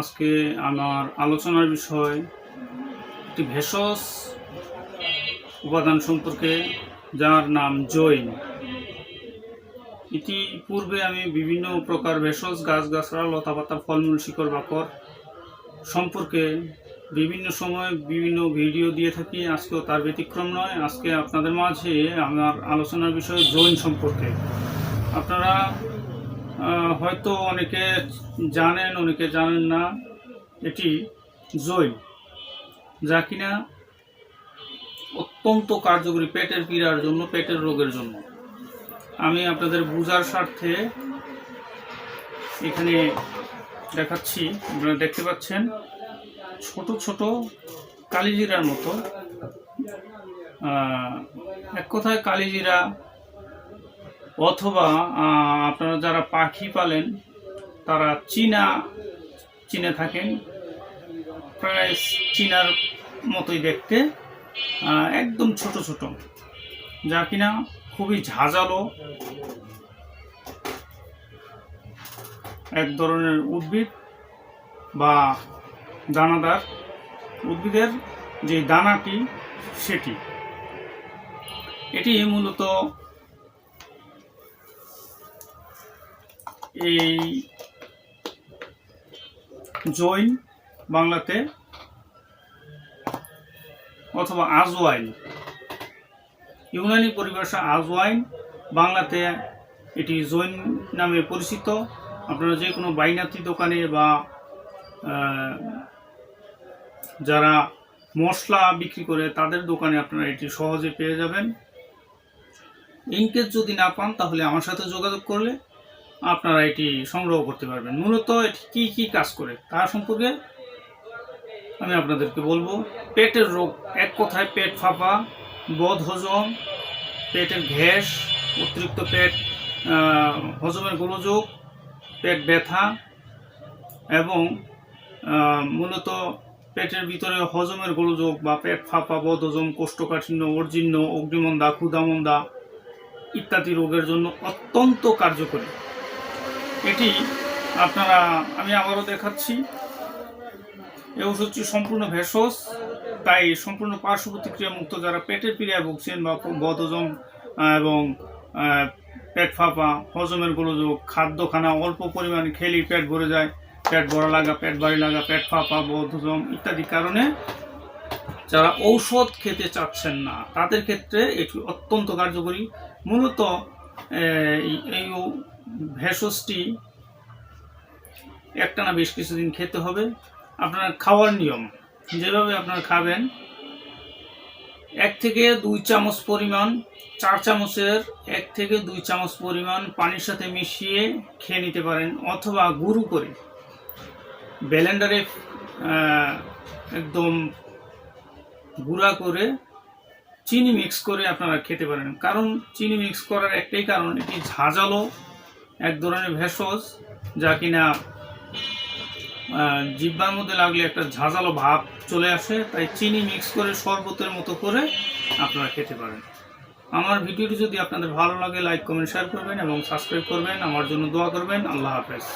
আজকে আমার আলোচনার বিষয় একটি ভেষজ উপাদান সম্পর্কে, যার নাম জৈন। ইতিপূর্বে আমি বিভিন্ন প্রকার ভেষজ, গাছগাছড়া লতাপাতা ফলমূল, শিকড়, বাকর সম্পর্কে বিভিন্ন সময় বিভিন্ন ভিডিও দিয়ে থাকি। আজকেও তার ব্যতিক্রম নয়। আজকে আপনাদের মাঝে আমার আলোচনার বিষয় জৈন সম্পর্কে। আপনারা হয়তো অনেকে জানেন অনেকে জানেন না, এটি জৈন, যা কিনা অত্যন্ত কার্যকরী পেটের পীড়ার জন্য, পেটের রোগের জন্য। আমি আপনাদের বোঝার স্বার্থে এখানে দেখাচ্ছি, আপনারা দেখতে পাচ্ছেন, ছোট ছোট কালিজিরার মতো। এক কথায় কালিজিরা অথবা আপনারা যারা পাখি পালেন, তারা চীনা, চীনে থাকেন। প্রায় চীনার মতোই দেখতে। একদম ছোট ছোট। যা কিনা খুবই ঝাঁঝালো। এক ধরনের উদ্ভিদ বা দানাদার। উদ্ভিদের যে দানাটি, সেটি। এটি মূলত এই জৈন বাংলাতে অথবা আজওয়াইন। ইউনানি পরিভাষা আজওয়াইন, বাংলাতে এটি জৈন নামে পরিচিত। আপনারা যে কোনো বাইনাতি দোকানে বা যারা মশলা বিক্রি করে তাদের দোকানে আপনারা এটি সহজে পেয়ে যাবেন। ইনকেস যদি না পান তাহলে আমার সাথে যোগাযোগ করলে আপনারা এটি সংগ্রহ করতে পারবেন। মূলত এটি কী কী কাজ করে তার সম্পর্কে আমি আপনাদেরকে বলব। পেটের রোগ, এক কথায় পেট ফাঁপা, বদ হজম, পেটের গ্যাস অতিরিক্ত পেট হজমের গোলযোগ, পেট ব্যথা এবং মূলত পেটের ভিতরে হজমের গোলযোগ বা পেট ফাঁপা, বদ হজম, কোষ্ঠকাঠিন্য অর্জিন্য অগ্নিমন্দা ক্ষুদামন্দা ইত্যাদি রোগের জন্য অত্যন্ত কার্যকরী। এটি আপনারা আমি আবারও দেখাচ্ছি। এই ওষুধটি সম্পূর্ণ ভেষজ তাই সম্পূর্ণ পার্শ্ব প্রতিক্রিয়া মুক্ত যারা পেটের পীড়ায় ভুগছেন বা আহ, এবং পেট ফাঁপা হজমের গোলযোগ খাদ্যখানা অল্প পরিমাণে খেলেই পেট ভরে যায় পেট ভরা লাগা পেট ভারী লাগা পেট ফাঁপা বদহজম ইত্যাদি কারণে যারা ঔষধ খেতে চাচ্ছেন না তাদের ক্ষেত্রে এটি অত্যন্ত কার্যকরী। মূলত এই ভেষজটি একটানা বেশ কিছুদিন খেতে হবে। আপনার খাওয়ার নিয়ম যেভাবে আপনারা খাবেন এক থেকে দুই চামচ পরিমাণ চার চামচের এক থেকে দুই চামচ পরিমাণ পানির সাথে মিশিয়ে খেয়ে নিতে পারেন অথবা গুঁড়ো করে। ব্লেন্ডারে আহ, একদম গুঁড়া করে চিনি মিক্স করে আপনারা খেতে পারেন। কারণ চিনি মিক্স করার একটাই কারণ এটি ঝাঁঝালো এক ধরনের ভেষজ, যা কিনা জিব্বার মধ্যে লাগলে একটা ঝাঁঝালো ভাব চলে আসে, তাই চিনি মিক্স করে শরবতের মতো করে আপনারা খেতে পারেন। আমার ভিডিওটি যদি আপনাদের ভালো লাগে লাইক কমেন্ট শেয়ার করবেন এবং সাবস্ক্রাইব করবেন। আমার জন্য দোয়া করবেন। আল্লাহ হাফেজ।